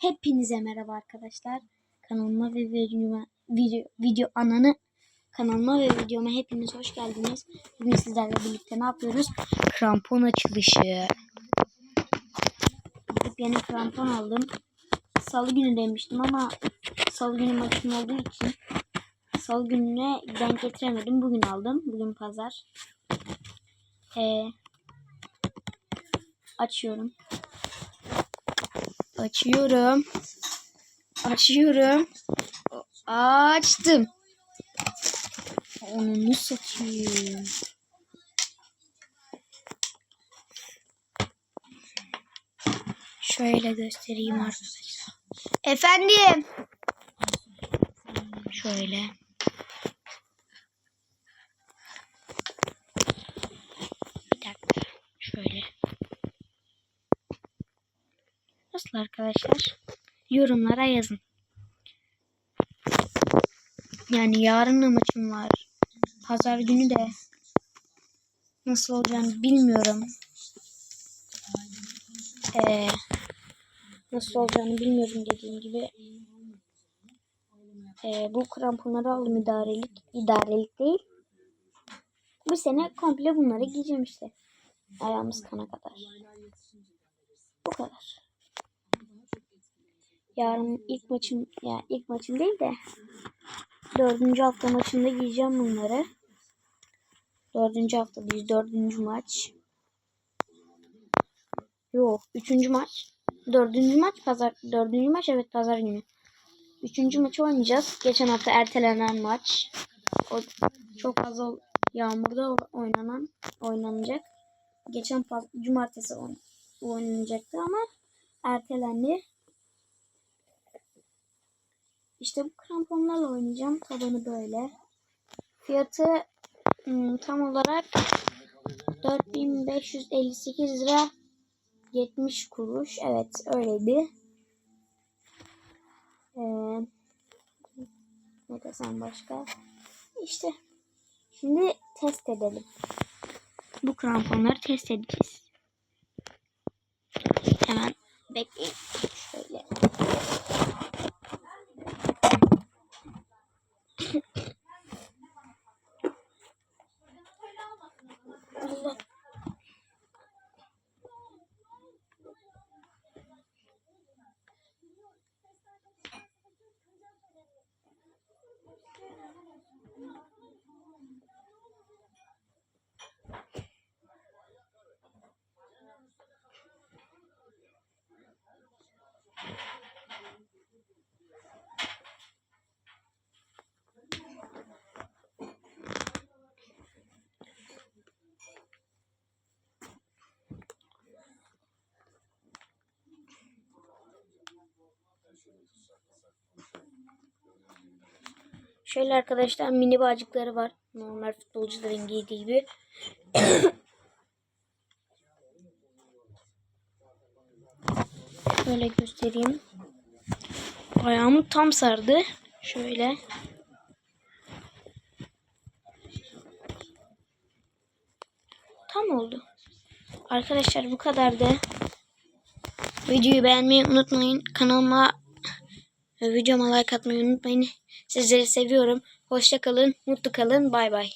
Hepinize merhaba arkadaşlar. Kanalıma ve videoma, video, video ananı kanalıma ve videoma hepiniz hoş geldiniz. Bugün sizlerle birlikte ne yapıyoruz? Krampon açılışı. Gidip yeni krampon aldım. Salı günü demiştim ama salı günü maçım olduğu için salı gününe denk getiremedim. Bugün aldım. Bugün pazar. Ee, açıyorum. Açıyorum. Açıyorum. Açtım. Onu satayım. Şöyle göstereyim arkadaşlar. Efendim. Şöyle. Nasıl arkadaşlar? Yorumlara yazın. Yani yarın da maçım var. Pazar günü de nasıl olacağını bilmiyorum. Ee, nasıl olacağını bilmiyorum dediğim gibi. Ee, bu kramponları aldım idarelik. İdarelik değil. Bu sene komple bunları giyeceğim işte. Ayağımız kana kadar. Bu kadar. Yarın ilk maçım ya yani ilk maçım değil de dördüncü hafta maçında giyeceğim bunları. Dördüncü haftadayız. Dördüncü maç. Yok. Üçüncü maç. Dördüncü maç pazar. Dördüncü maç evet pazar günü. Üçüncü maçı oynayacağız. Geçen hafta ertelenen maç. O çok fazla yağmurda oynanan oynanacak. Geçen cumartesi oynanacaktı ama ertelendi. İşte bu kramponlarla oynayacağım. Tabanı böyle. Fiyatı ım, tam olarak 4558 lira 70 kuruş. Evet öyleydi. Ee, ne desem başka? İşte şimdi test edelim. Bu kramponları test edeceğiz. Hemen bekleyin. Şöyle. Şöyle arkadaşlar mini bağcıkları var. Normal futbolcuların giydiği gibi. Şöyle göstereyim. Ayağımı tam sardı. Şöyle. Tam oldu. Arkadaşlar bu kadardı. Videoyu beğenmeyi unutmayın. Kanalıma videoma like atmayı unutmayın. Sizleri seviyorum. Hoşça kalın, mutlu kalın. Bay bay.